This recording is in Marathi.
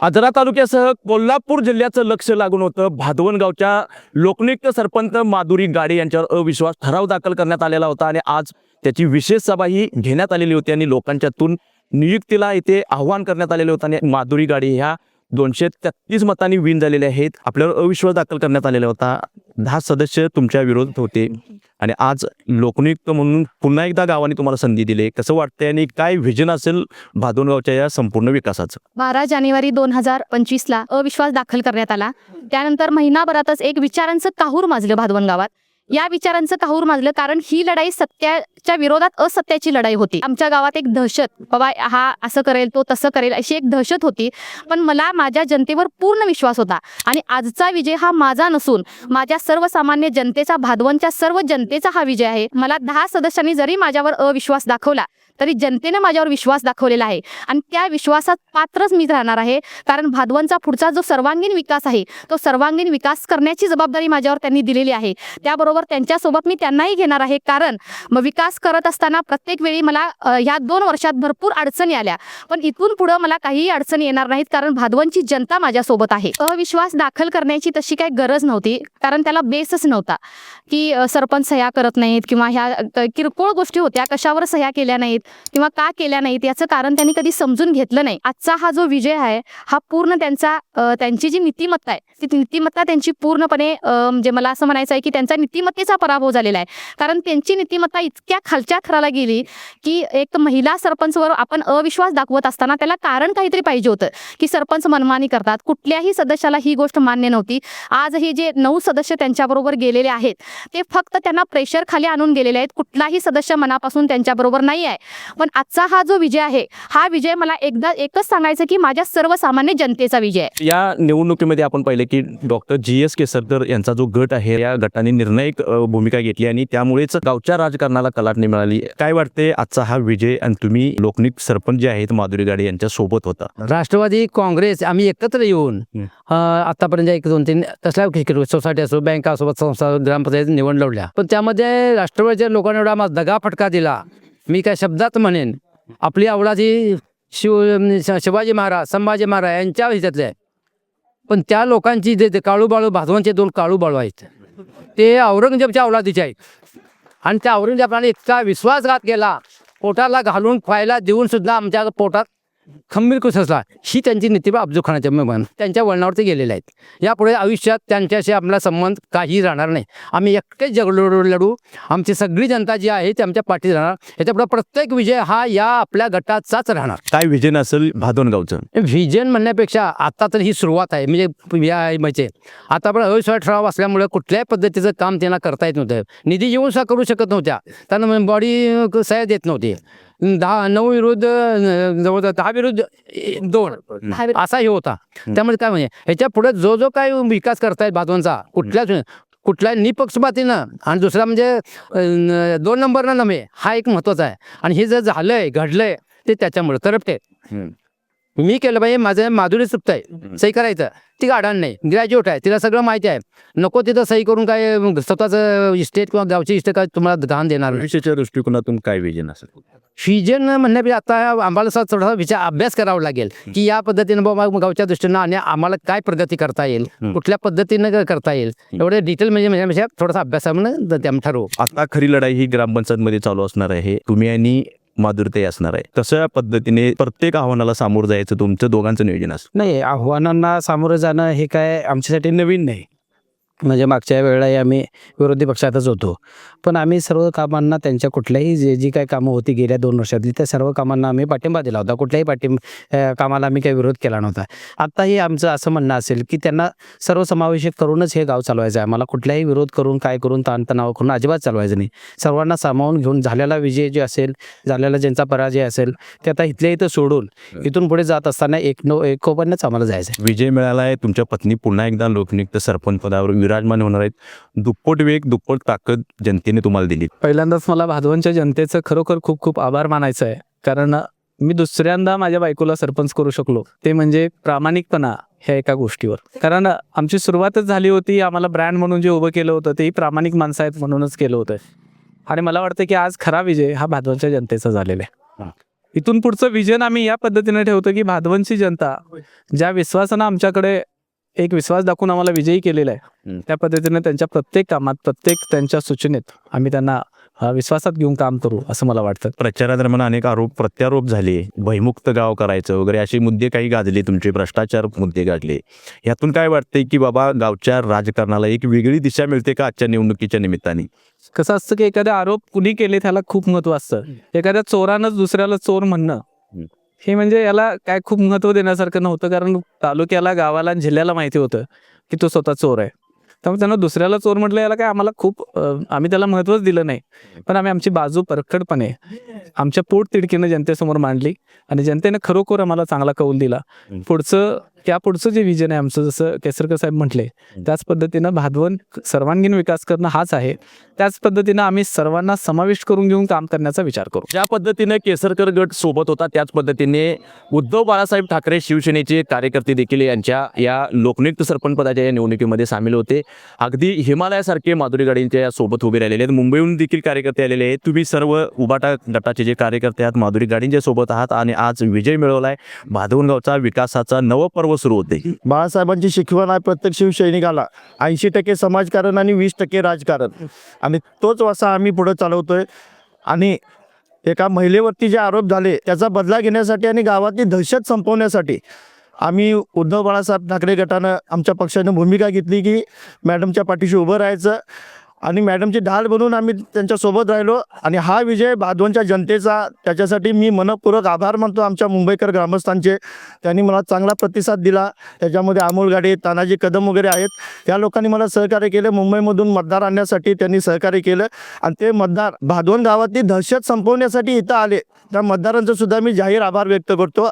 आजरा तालुक्यासह कोल्हापूर जिल्ह्याचं लक्ष लागून होतं भादवनगावच्या लोकनियुक्त सरपंच माधुरी गाडे यांच्यावर अविश्वास ठराव दाखल करण्यात आलेला होता आणि आज त्याची विशेष सभाही घेण्यात आलेली होती आणि लोकांच्यातून नियुक्तीला इथे आव्हान करण्यात आलेले होतं आणि माधुरी गाडे ह्या दोनशे तेहतीस मतांनी विन झालेले आहेत. आपल्यावर अविश्वास दाखल करण्यात आलेला होता. दहा सदस्य तुमच्या विरोधात होते. आणि आज लोकनियुक्त म्हणून पुन्हा एकदा गावाने तुम्हाला संधी दिली कसं वाटतंय आणि काय व्हिजन असेल भादोनगावच्या या संपूर्ण विकासाचं? बारा जानेवारी दोन हजार पंचवीसला अविश्वास दाखल करण्यात आला. त्यानंतर महिनाभरातच एक विचारांचं काहूर माजलं भादवण गावात या विचारांचं काहूर माजलं कारण ही लढाई सत्याच्या विरोधात असत्याची लढाई होती. आमच्या गावात एक दहशत बाबा हा असं करेल तो तसं करेल अशी एक दहशत होती. पण मला माझ्या जनतेवर पूर्ण विश्वास होता. आणि आजचा विजय हा माझा नसून माझ्या सर्वसामान्य जनतेचा भादवनच्या सर्व जनतेचा हा विजय आहे. मला दहा सदस्यांनी जरी माझ्यावर अविश्वास दाखवला तरी जनतेने माझ्यावर विश्वास दाखवलेला आहे. आणि त्या विश्वासात पात्रच मी राहणार आहे. कारण भादवनचा पुढचा जो सर्वांगीण विकास आहे तो सर्वांगीण विकास करण्याची जबाबदारी माझ्यावर त्यांनी दिलेली आहे. त्याबरोबर त्यांच्यासोबत मी त्यांनाही घेणार आहे. कारण मग विकास करत असताना प्रत्येक वेळी मला ह्या दोन वर्षात भरपूर अडचणी आल्या. पण इथून पुढं मला काहीही अडचणी येणार नाहीत. कारण भादवनची जनता माझ्यासोबत आहे. अविश्वास दाखल करण्याची तशी काही गरज नव्हती. कारण त्याला बेसच नव्हता. की सरपंच सह्या करत नाहीत किंवा ह्या किरकोळ गोष्टी होत्या. कशावर सह्या केल्या नाहीत किंवा का केल्या नाहीत याचं कारण त्यांनी कधी समजून घेतलं नाही. आजचा हा जो विजय आहे हा पूर्ण त्यांचा त्यांची जी नीतिमत्ता आहे ती नीतिमत्ता त्यांची पूर्णपणे म्हणजे मला असं म्हणायचं आहे की त्यांचा नीतिमत्ता नीतिमत्तेचा पराभव झालेला आहे. कारण त्यांची नीतिमत्ता इतक्या खालच्या थराला गेली की एक महिला सरपंचवर आपण अविश्वास दाखवत असताना त्याला कारण काहीतरी पाहिजे होतं की सरपंच मनमानी करतात. कुठल्याही सदस्याला ही गोष्ट मान्य नव्हती. आज हे जे नऊ सदस्य त्यांच्याबरोबर गेलेले आहेत ते फक्त त्यांना प्रेशर खाली आणून गेलेले आहेत. कुठलाही सदस्य मनापासून त्यांच्याबरोबर नाही आहे. पण आजचा हा जो विजय आहे हा विजय मला एकदा एकच सांगायचं की माझ्या सर्वसामान्य जनतेचा विजय आहे. या निवडणुकीमध्ये आपण पाहिले की डॉक्टर जी एस केसरकर यांचा जो गट आहे या गटाने निर्णायक भूमिका घेतली आणि त्यामुळेच गावच्या राजकारणाला कलाटणी मिळाली काय वाटते? आजचा हा विजय आणि तुम्ही लोकनिक सरपंच जे आहेत माधुरी गाडे यांच्या सोबत होता. राष्ट्रवादी काँग्रेस आम्ही एकत्र येऊन आतापर्यंत एक दोन तीन तसल्या ठिकाणी सोसायटी असो बँका असो संस्था ग्रामपंचायत निवड लढल्या. पण त्यामध्ये राष्ट्रवादीच्या लोकांनी एवढा मला दगा फटका दिला. मी काय शब्दात म्हणेन आपली आवडाची शिव शिवाजी महाराज संभाजी महाराज यांच्या ह्याच्यातले. पण त्या लोकांची जे ते काळू बाळू भाजवांचे दोन काळू बाळू आहेत. ते औरंगजेबच्या औलादीचे आहेत. आणि त्या औरंगजेबाने इतका विश्वासघात केला पोटाला घालून खायला देऊन सुद्धा आमच्या पोटात खंबीर कुसला ही त्यांची नीती अब्दुल खानाच्या मन त्यांच्या वळणावरती गेलेले आहेत. यापुढे आयुष्यात त्यांच्याशी आपला संबंध काही राहणार नाही. आम्ही एकटेच जग लढू. आमची सगळी जनता जी आहे ती आमच्या पाठीत राहणार. याच्यापुढे प्रत्येक विजय हा या आपल्या गटाचाच राहणार. काय विजन असेल भादोन गावचं व्हिजन म्हणण्यापेक्षा आता तर ही सुरुवात आहे. म्हणजे या म्हणजे आता पण अविश्वास ठराव असल्यामुळे कुठल्याही पद्धतीचं काम त्यांना करता येत नव्हतं. निधी येऊन सुद्धा करू शकत नव्हत्या. त्यांना बॉडी सह्या देत नव्हती. दहा नऊ विरुद्ध अं, जवळजवळ दहा विरुद्ध ए, दोन. दहा विरुद्ध- असा हे होता त्यामुळे काय म्हणजे ह्याच्या पुढे जो जो काय विकास करतायत बाजूंचा कुठल्याच कुठल्या निपक्षपातीनं आणि दुसरा म्हणजे अं, दोन नंबरनं नव्हे हा एक महत्त्वाचा आहे. आणि हे जर झालंय घडलंय ते त्याच्यामुळे तरपते. मी केलं पाहिजे माझं माधुरी सुप्त आहे. सही करायचं. ती गाडण नाही. ग्रॅज्युएट आहे. तिला सगळं माहिती आहे. नको तिथं सही करून काय स्वतःचं इस्टेट किंवा गावची इस्टेट काय तुम्हाला दान देणार भविष्याच्या दृष्टिकोनातून काय विजन असेल? फिजन म्हणण्यापेक्षा आता आम्हाला थोडासा विचार अभ्यास करावा लागेल. की या पद्धतीनं बाबा गावच्या दृष्टीनं आणि आम्हाला काय पद्धती करता येईल. कुठल्या पद्धतीनं करता येईल एवढे डिटेल म्हणजे म्हणण्यापेक्षा थोडासा अभ्यासानं ते आम्ही ठरवू. आता खरी लढाई ही ग्रामपंचायत मध्ये चालू असणार आहे. तुम्ही आणि माधुरते असणार आहे. तशा पद्धतीने प्रत्येक आव्हानाला सामोरं जायचं तुमचं दोघांचं नियोजन असतं. नाही आव्हानांना सामोरं जाणं हे काय आमच्यासाठी नवीन नाही. म्हणजे मागच्या वेळेलाही आम्ही विरोधी पक्षातच होतो. पण आम्ही सर्व कामांना त्यांच्या कुठल्याही जे जी काही कामं होती गेल्या दोन वर्षातली त्या सर्व कामांना आम्ही पाठिंबा दिला होता. कुठल्याही पाठिंब अ, कामाला आम्ही काही विरोध केला नव्हता. आत्ताही आमचं असं म्हणणं असेल की त्यांना सर्वसमावेशक करूनच हे गाव चालवायचं आहे. आम्हाला कुठल्याही विरोध करून काय करून ताणतणाव करून अजिबात चालवायचं नाही. सर्वांना सामावून घेऊन झालेला विजय जे असेल झालेला ज्यांचा पराजय असेल ते आता इथल्या इथं सोडून इथून पुढे जात असताना एक नो एकोपानेच आम्हाला जायचं आहे. विजय मिळाला आहे तुमच्या पत्नी पुन्हा एकदा लोकनियुक्त सरपंच पदावर विराजमान होणार आहेत. दुप्पट वेग दुप्पट ताकद जनतेने तुम्हाला दिली. पहिल्यांदाच मला भादवनच्या जनतेचं खरोखर खूप खूप आभार मानायचं आहे. कारण मी दुसऱ्यांदा माझ्या बायकोला सरपंच करू शकलो. ते म्हणजे प्रामाणिकपणा ह्या एका गोष्टीवर. कारण आमची सुरुवातच झाली होती आम्हाला ब्रँड म्हणून जे उभं केलं होतं तेही प्रामाणिक माणसं आहेत म्हणूनच केलं होतं. आणि मला वाटतं की आज खरा विजय हा भादवनच्या जनतेचा झालेला. आहे. इथून पुढचं विजन आम्ही या पद्धतीने ठेवतो की भादवनची जनता ज्या विश्वासानं आमच्याकडे एक विश्वास दाखवून आम्हाला विजयी केलेला आहे. त्या पद्धतीने त्यांच्या प्रत्येक कामात प्रत्येक त्यांच्या सूचनेत आम्ही त्यांना विश्वासात घेऊन काम करू असं मला वाटतं. प्रचारादरम्यान अनेक आरोप प्रत्यारोप झाले. भयमुक्त गाव करायचं वगैरे असे मुद्दे काही गाजले तुमचे भ्रष्टाचार मुद्दे गाजले. यातून काय वाटतंय की बाबा गावच्या राजकारणाला एक वेगळी दिशा मिळते का आजच्या निवडणुकीच्या निमित्ताने? कसं असतं की एखादा आरोप कुणी केले त्याला खूप महत्त्व असतं. एखाद्या चोरानंच दुसऱ्याला चोर म्हणणं. हे म्हणजे याला काय खूप महत्त्व देण्यासारखं नव्हतं कारण तालुक्याला गावाला आणि जिल्ह्याला माहिती होतं की तो स्वतः चोर आहे. त्यामुळे त्यांना दुसऱ्याला चोर म्हटलं याला काय आम्हाला खूप आम्ही त्याला महत्वच दिलं नाही. पण आम्ही आमची बाजू परखडपणे आमच्या पोट तिडकीनं जनतेसमोर मांडली आणि जनतेने खरोखर आम्हाला चांगला कौल दिला. पुढचं त्या पुढचं जे विजन आहे आमचं जसं केसरकर साहेब म्हटले त्याच पद्धतीनं भादवन सर्वांगीण विकास करणं हाच आहे. त्याच पद्धतीनं आम्ही सर्वांना समाविष्ट करून घेऊन काम करण्याचा विचार करू. ज्या पद्धतीने केसरकर गट सोबत होता त्याच पद्धतीने उद्धव बाळासाहेब ठाकरे शिवसेनेचे कार्यकर्ते देखील यांच्या या लोकनियुक्त सरपंच पदाच्या या निवडणुकीमध्ये सामील होते. अगदी हिमालयासारखे माधुरी गाडींच्या या सोबत उभे राहिलेले आहेत. मुंबईहून देखील कार्यकर्ते आलेले आहेत. तुम्ही सर्व उबाटा गटाचे जे कार्यकर्ते आहात माधुरी गाडींच्या सोबत आहात आणि आज विजय मिळवलाय. भादवनगावचा विकासाचा नवपर्व सुरू होते. बाळासाहेबांची शिकवण आहे प्रत्येक शिवसैनिकाला ऐंशी टक्के समाजकारण आणि वीस टक्के राजकारण. आणि तोच वासा आम्ही पुढे चालवतोय. आणि एका महिलेवरती जे आरोप झाले त्याचा बदला घेण्यासाठी आणि गावातली दहशत संपवण्यासाठी आम्ही उद्धव बाळासाहेब ठाकरे गटानं आमच्या पक्षानं भूमिका घेतली की मॅडमच्या पाठीशी उभं राहायचं. आणि मॅडमची ढाल बनून आम्ही त्यांच्यासोबत राहिलो. आणि हा विजय भादवनच्या जनतेचा त्याच्यासाठी मी मनपूर्वक आभार मानतो आमच्या मुंबईकर ग्रामस्थांचे. त्यांनी मला चांगला प्रतिसाद दिला. त्याच्यामध्ये अमोल गाडे तानाजी कदम वगैरे आहेत. त्या लोकांनी मला सहकार्य केलं. मुंबईमधून मतदार आणण्यासाठी त्यांनी सहकार्य केलं. आणि ते मतदार भादवण गावातली दहशत संपवण्यासाठी इथं आले. त्या मतदारांचं सुद्धा मी जाहीर आभार व्यक्त करतो.